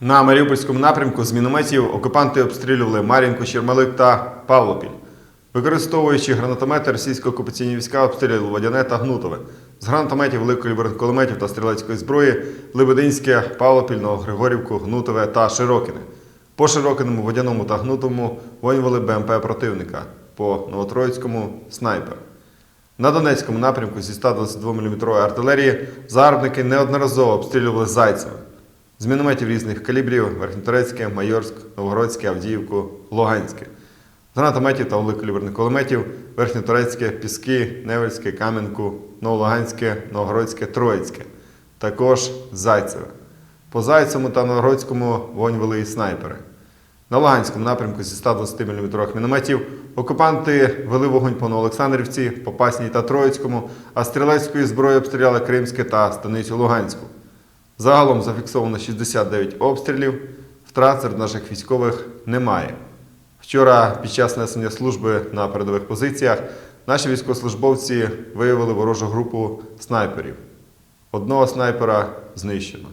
На Маріупольському напрямку з мінометів окупанти обстрілювали Мар'їнку, Чермалик та Павлопіль. Використовуючи гранатомети, російські окупаційні війська обстрілювали Водяне та Гнутове. З гранатометів, великокаліберних кулеметів та стрілецької зброї Лебединське, Павлопіль, Новогригорівку, Гнутове та Широкине. По Широкиному, Водяному та Гнутовому воювали БМП противника, по Новотроїцькому снайпер. На Донецькому напрямку зі 122 мм артилерії загарбники неодноразово обстрілювали Зайцеве. З мінометів різних калібрів Верхньоторецьке, Майорськ, Новгородське, Авдіївку, Луганське. З гранатометів та великокаліберних кулеметів Верхньоторецьке, Піски, Невельське, Кам'янку, Новолуганське, Новгородське, Троїцьке. Також Зайцеве. По Зайцевому та Новгородському вогонь вели і снайпери. На Луганському напрямку зі 120 мм мінометів окупанти вели вогонь по Новоолександрівці, Попасній та Троїцькому, а стрілецькою зброєю обстріляли Кримське та станицю Луганську. Загалом зафіксовано 69 обстрілів, втрат серед наших військових немає. Вчора під час несення служби на передових позиціях наші військовослужбовці виявили ворожу групу снайперів. Одного снайпера знищено.